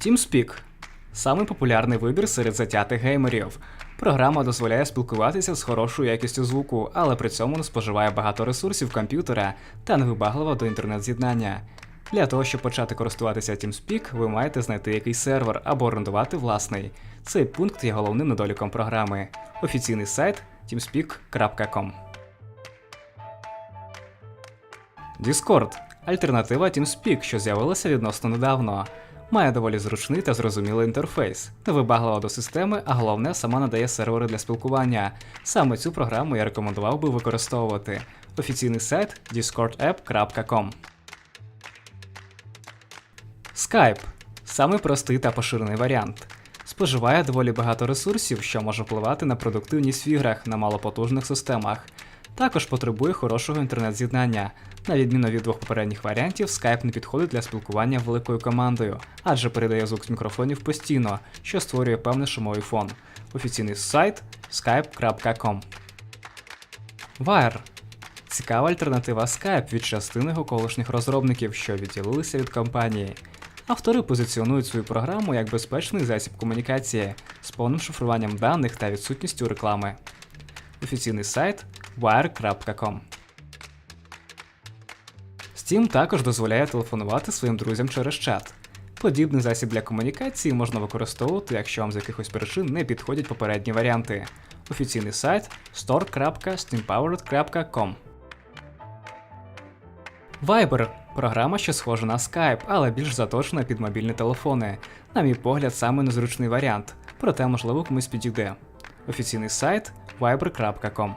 TeamSpeak самий популярний вибір серед затятих геймерів. Програма дозволяє спілкуватися з хорошою якістю звуку, але при цьому не споживає багато ресурсів комп'ютера та невибаглива до інтернет-з'єднання. Для того, щоб почати користуватися TeamSpeak, ви маєте знайти якийсь сервер або орендувати власний. Цей пункт є головним недоліком програми. Офіційний сайт teamspeak.com Discord альтернатива TeamSpeak, що з'явилася відносно недавно. Має доволі зручний та зрозумілий інтерфейс, невибаглива до системи, а головне сама надає сервери для спілкування. Саме цю програму я рекомендував би використовувати. Офіційний сайт discordapp.com Skype самий простий та поширений варіант. Споживає доволі багато ресурсів, що може впливати на продуктивність в іграх на малопотужних системах. Також потребує хорошого інтернет-з'єднання. На відміну від двох попередніх варіантів, Skype не підходить для спілкування великою командою, адже передає звук з мікрофонів постійно, що створює певний шумовий фон. Офіційний сайт skype.com Wire цікава альтернатива Skype від частини його колишніх розробників, що відділилися від компанії. Автори позиціонують свою програму як безпечний засіб комунікації з повним шифруванням даних та відсутністю реклами. Офіційний сайт wire.com Steam також дозволяє телефонувати своїм друзям через чат. Подібний засіб для комунікації можна використовувати, якщо вам з якихось причин не підходять попередні варіанти. Офіційний сайт store.steampowered.com Viber програма, що схожа на Skype, але більш заточена під мобільні телефони. На мій погляд, саме незручний варіант, проте можливо комусь підійде. Офіційний сайт viber.com